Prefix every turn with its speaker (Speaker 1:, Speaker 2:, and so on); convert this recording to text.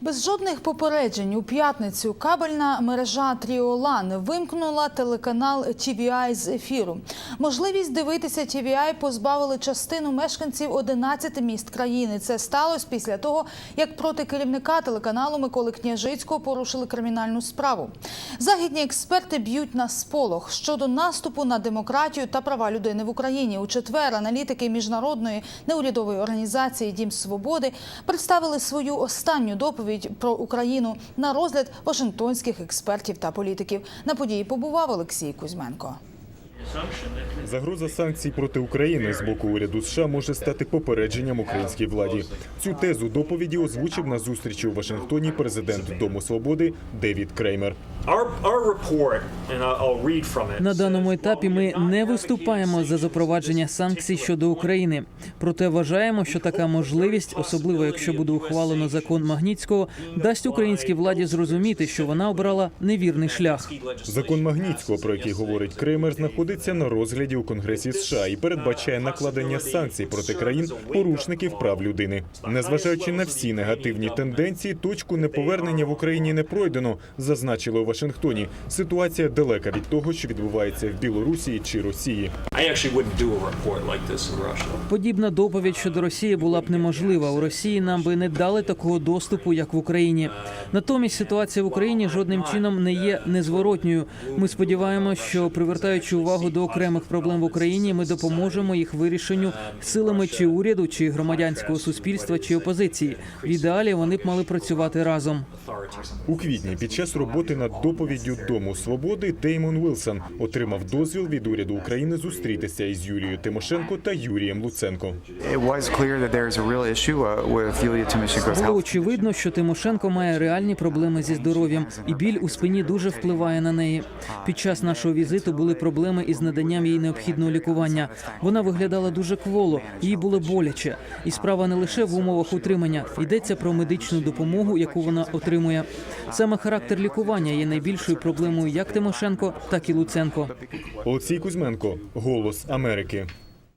Speaker 1: Без жодних попереджень у п'ятницю кабельна мережа Тріолан вимкнула телеканал TVI з ефіру. Можливість дивитися TVI позбавили частину мешканців 11 міст країни. Це сталося після того, як проти керівника телеканалу Миколи Княжицького порушили кримінальну справу. Західні експерти б'ють на сполох щодо наступу на демократію та права людини в Україні. У четвер аналітики міжнародної неурядової організації Дім Свободи представили свою останню доповідь про Україну на розгляд вашингтонських експертів та політиків. На події побував Олексій Кузьменко.
Speaker 2: Загроза санкцій проти України з боку уряду США може стати попередженням українській владі. Цю тезу доповіді озвучив на зустрічі у Вашингтоні президент Дому Свободи Девід Креймер.
Speaker 3: На даному етапі ми не виступаємо за запровадження санкцій щодо України. Проте вважаємо, що така можливість, особливо якщо буде ухвалено закон Магнітського, дасть українській владі зрозуміти, що вона обрала невірний шлях.
Speaker 2: Закон Магнітського, про який говорить Креймер, знаходиться на розгляді у Конгресі США і передбачає накладення санкцій проти країн порушників прав людини. Незважаючи на всі негативні тенденції, точку неповернення в Україні не пройдено, зазначили у Вашингтоні. Ситуація далека від того, що відбувається в Білорусі чи Росії.
Speaker 3: Подібна доповідь щодо Росії була б неможлива. У Росії нам би не дали такого доступу, як в Україні. Натомість ситуація в Україні жодним чином не є незворотньою. Ми сподіваємося, що привертаючи увагу до окремих проблем в Україні, ми допоможемо їх вирішенню силами чи уряду, чи громадянського суспільства, чи опозиції. В ідеалі вони б мали працювати разом.
Speaker 2: У квітні під час роботи над доповіддю Дому свободи Теймон Вілсон отримав дозвіл від уряду України зустрітися із Юлією Тимошенко та Юрієм Луценко.
Speaker 4: Uh,
Speaker 3: Було очевидно, що Тимошенко має реальні проблеми зі здоров'ям, і біль у спині дуже впливає на неї. Під час нашого візиту були проблеми із наданням їй необхідного лікування. Вона виглядала дуже кволо, їй було боляче. І справа не лише в умовах утримання, йдеться про медичну допомогу, яку вона отримує. Саме характер лікування є найбільшою проблемою як Тимошенко, так і Луценко.
Speaker 2: Олексій Кузьменко, Голос Америки.